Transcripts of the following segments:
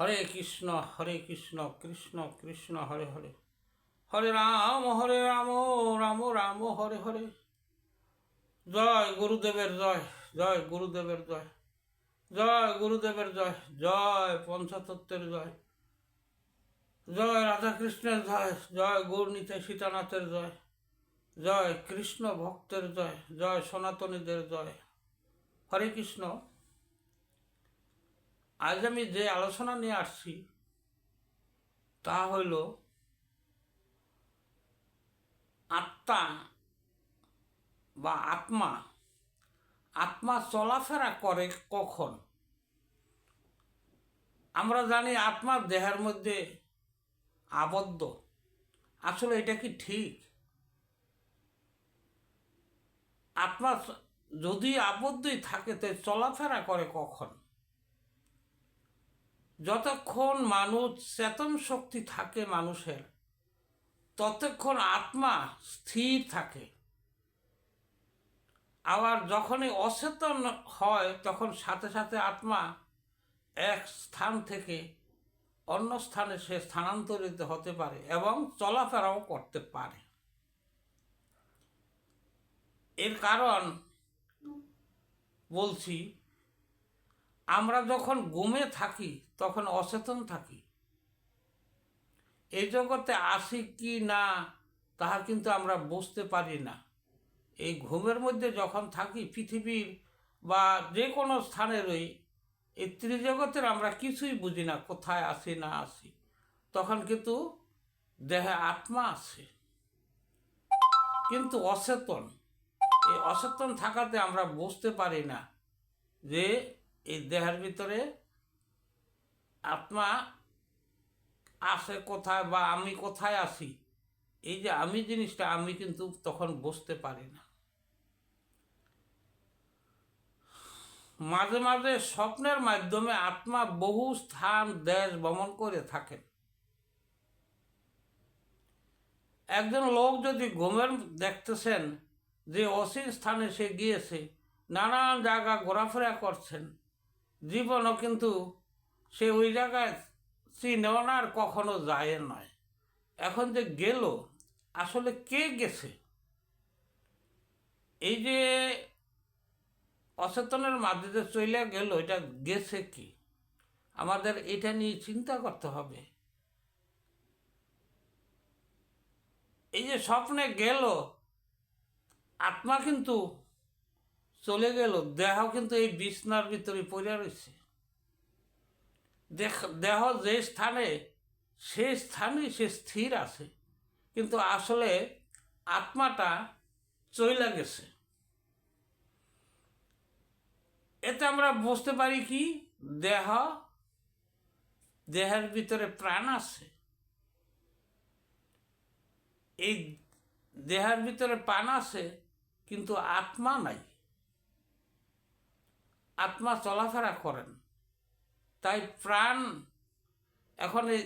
হরে কৃষ্ণ হরে কৃষ্ণ কৃষ্ণ কৃষ্ণ, হরে হরে। হরে রাম হরে রাম রাম রাম, হরে হরে। জয় গুরুদেবের জয় জয় গুরুদেবের জয়। জয় গুরুদেবের জয় জয় পঞ্চতত্ত্বের জয়। জয় রাধাকৃষ্ণের জয় জয় গৌরনীতে সীতানাথের জয়। জয় কৃষ্ণ ভক্তের জয় জয় সনাতনীদের জয়। হরে কৃষ্ণ। আজ আমি যে আলোচনা নিয়ে আসছি, তা হইল আত্মা বা আত্মা আত্মা চলাফেরা করে কখন? আমরা জানি আত্মা দেহের মধ্যে আবদ্ধ। আসলে এটা কি ঠিক? আত্মা যদি আবদ্ধই থাকে, তো চলাফেরা করে কখন? যতক্ষণ মানুষ চেতন শক্তি থাকে মানুষের, ততক্ষণ আত্মা স্থির থাকে। আবার যখনই অচেতন হয়, তখন সাথে সাথে আত্মা এক স্থান থেকে অন্য স্থানে সে স্থানান্তরিত হতে পারে এবং চলাফেরাও করতে পারে। এর কারণ বলছি আমরা যখন ঘুমে থাকি, তখন অচেতন থাকি। এই জগতে আসি কি না তাহা কিন্তু আমরা বুঝতে পারি না। এই ঘুমের মধ্যে যখন থাকি, পৃথিবীর বা যে কোনো স্থানে রই এই ত্রিজগতের আমরা কিছুই বুঝি না, কোথায় আসি, না আসি। তখন কিন্তু দেহে আত্মা আছে। কিন্তু অচেতন, এই অচেতন থাকাতে আমরা বুঝতে পারি না যে এই দেহের ভিতরে আত্মা আছে কোথায় বা আমি কোথায় আছি? এই যে আমি জিনিসটা, আমি কিন্তু তখন বুঝতে পারি না। মাঝে মাঝে স্বপ্নের মাধ্যমে আত্মা বহু স্থান, দেশ ভ্রমণ করে থাকেন। একজন লোক যদি ঘুমের দেখতেছেন যে অসীম স্থানে সে গিয়েছে, নানান জায়গা ঘোরাফেরা করছেন জীবনও কিন্তু সে ওই জায়গায় চিনেও না আর কখনো যায় নয় এখন যে গেল, আসলে কে গেছে? এই যে অচেতনের মাঝে যে চলে গেল, এটা গেছে কি? আমাদের এটা নিয়ে চিন্তা করতে হবে। এই যে স্বপ্নে গেল, আত্মা কিন্তু চলে গেল দেহ কিন্তু এই বিছনার ভিতরে পড়ে রয়েছে। দেহ যে স্থানে, সে স্থানে সে স্থির আছে। কিন্তু আসলে আত্মাটা চইলা গেছে। এতে আমরা বুঝতে পারি কি, দেহ, দেহের ভিতরে প্রাণ আছে। এই দেহের ভিতরে প্রাণ আছে, কিন্তু আত্মা নাই। আত্মা চলাফেরা করেন। তাই প্রাণ, এখন এই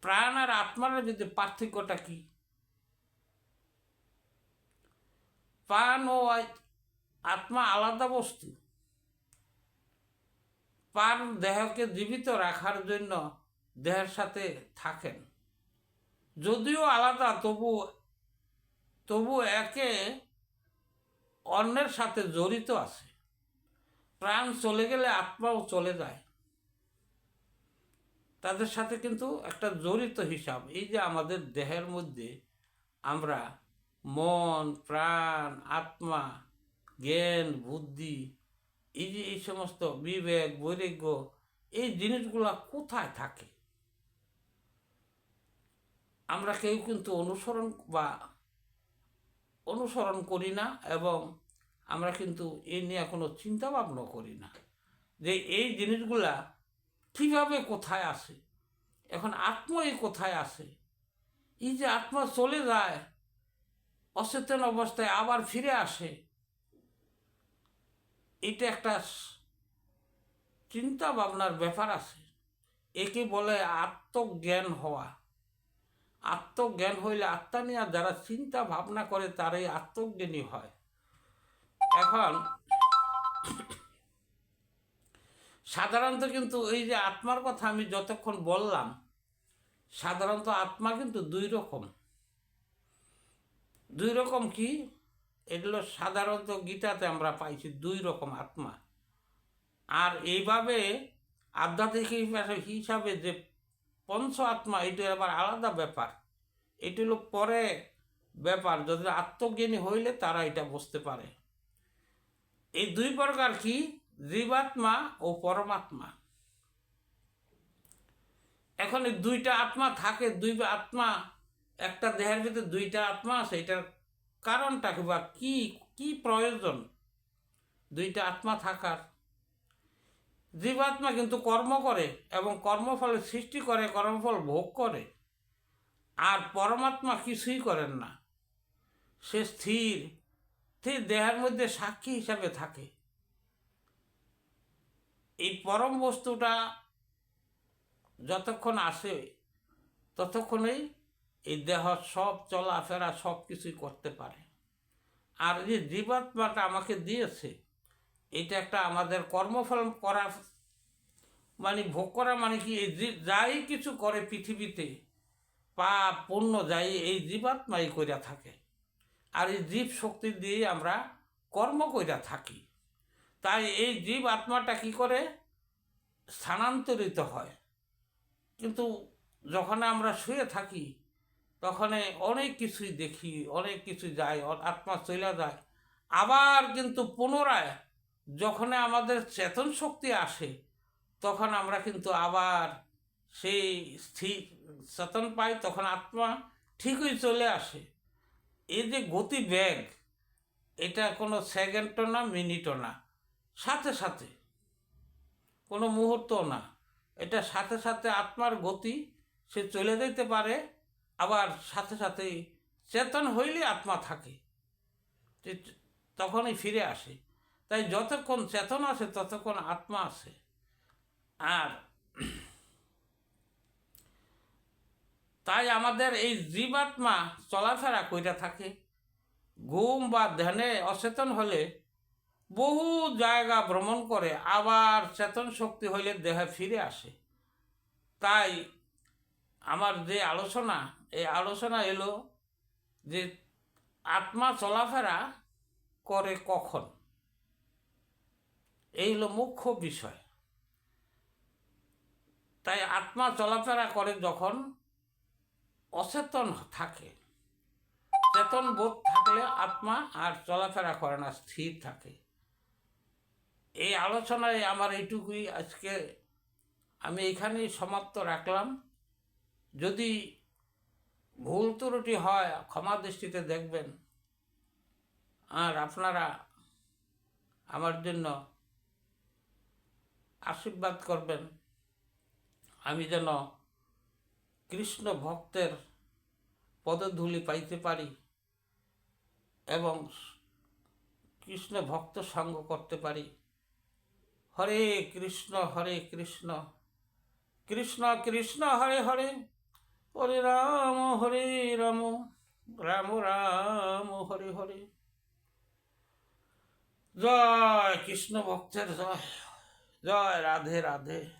প্রাণ আর আত্মার যদি পার্থক্যটা কি? প্রাণ ও আত্মা আলাদা বস্তু। প্রাণ দেহকে জীবিত রাখার জন্য দেহের সাথে থাকেন। যদিও আলাদা, তবু তবু একে অন্যের সাথে জড়িত আছে। প্রাণ চলে গেলে আত্মাও চলে যায়। তাদের সাথে কিন্তু একটা জড়িত হিসাব। এই যে আমাদের দেহের মধ্যে আমরা মন, প্রাণ, আত্মা, জ্ঞান, বুদ্ধি, এই যে এই সমস্ত বিবেক, বৈরাগ্য, এই জিনিসগুলা কোথায় থাকে? আমরা কেউ কিন্তু অনুসরণ বা অনুসরণ করি না এবং আমরা কিন্তু এ নিয়ে কোনো চিন্তা ভাবনা করি না। যে এই জিনিসগুলা কীভাবে কোথায় আসে? এখন আত্মাই কোথায় আসে? এই যে আত্মা চলে যায়, অচেতন অবস্থায় আবার ফিরে আসে, এটা একটা চিন্তা ভাবনার ব্যাপার আছে। একে বলে আত্মজ্ঞান হওয়া। আত্মজ্ঞান হইলে আত্মা নিয়ে যারা চিন্তা ভাবনা করে, তারাই আত্মজ্ঞানী হয়। এখন সাধারণত কিন্তু এই যে আত্মার কথা আমি যতক্ষণ বললাম, সাধারণত আত্মা কিন্তু দুই রকম। দুই রকম কি? এগুলো সাধারণত গীতাতে আমরা পাইছি দুই রকম আত্মা। আর এইভাবে আধ্যাত্মিক হিসাবে- হিসাবে যে পঞ্চ আত্মা এটা আবার আলাদা ব্যাপার। এটি হলো পরে ব্যাপার, যদি আত্মজ্ঞানী হইলে তারা এটা বুঝতে পারে। এই দুই প্রকার কি? জীবাত্মা ও পরমাত্মা। এখন এই দুইটা আত্মা থাকে, দুই আত্মা, একটা দেহের ভিতরে দুইটা আত্মা আছে, এটার কারণটা কি বা কি কি প্রয়োজন? দুইটা আত্মা থাকার। জীবাত্মা কিন্তু কর্ম করে এবং কর্মফলের সৃষ্টি করে, কর্মফল ভোগ করে। আর পরমাত্মা কিছুই করেন না। সে স্থির স্থির দেহের মধ্যে সাক্ষী হিসাবে থাকে। এই পরম বস্তুটা যতক্ষণ আসে, ততক্ষণেই এই দেহ সব চলাফেরা সব কিছুই করতে পারে। আর যে জীবাত্মাটা আমাকে দিয়েছে, এটা একটা আমাদের কর্মফল করা মানে ভোগ করা মানে কি, এই যাই কিছু করে পৃথিবীতে, পাপ, পুণ্য, যাই, এই জীবাত্মাই করিয়া থাকে। আর এই জীব শক্তি দিয়ে আমরা কর্ম কইরা থাকি। তাই এই জীব আত্মাটা কি করে? স্থানান্তরিত হয়। কিন্তু যখন আমরা শুয়ে থাকি, তখন অনেক কিছুই দেখি, অনেক কিছু যায়, আত্মা চলে যায়। আবার কিন্তু পুনরায় যখন আমাদের চেতন শক্তি আসে, তখন আমরা কিন্তু আবার সেই স্থির চেতন পাই, তখন আত্মা ঠিকই চলে আসে। এই যে গতি ব্যাগ, এটা কোনো সেকেন্ডও না মিনিটও না, সাথে সাথে, কোনো মুহূর্ত না। এটা সাথে সাথে আত্মার গতি, সে চলে যেতে পারে, আবার সাথে সাথে চেতন হইলে আত্মা থাকে তখনই ফিরে আসে। তাই যতক্ষণ চেতন আছে, ততক্ষণ আত্মা আছে। আর তাই আমাদের এই জীবাত্মা চলাফেরা কইরা থাকে। ঘুম বা ধ্যানে অচেতন হলে বহু জায়গা ভ্রমণ করে আবার চেতন শক্তি হইলে দেহে ফিরে আসে। তাই আমার যে আলোচনা, এই আলোচনা এলো যে আত্মা চলাফেরা করে কখন? এই হলো মুখ্য বিষয়। তাই আত্মা চলাফেরা করে যখন অচেতন থাকে। চেতন বোধ থাকলে আত্মা আর চলাফেরা করে না, স্থির থাকে। এই আলোচনায় আমার এইটুকুই। আজকে আমি এখানেই সমাপ্ত রাখলাম। যদি ভুল ত্রুটি হয়, ক্ষমা দৃষ্টিতে দেখবেন। আর আপনারা আমার জন্য আশীর্বাদ করবেন। আমি যেন কৃষ্ণ ভক্তের পদধূলি পাইতে পারি এবং কৃষ্ণ ভক্ত সঙ্গ করতে পারি। হরে কৃষ্ণ হরে কৃষ্ণ কৃষ্ণ কৃষ্ণ, হরে হরে হরে রাম হরে রাম রাম রাম, হরে হরে। জয় কৃষ্ণ ভক্তের জয় জয় রাধে রাধে।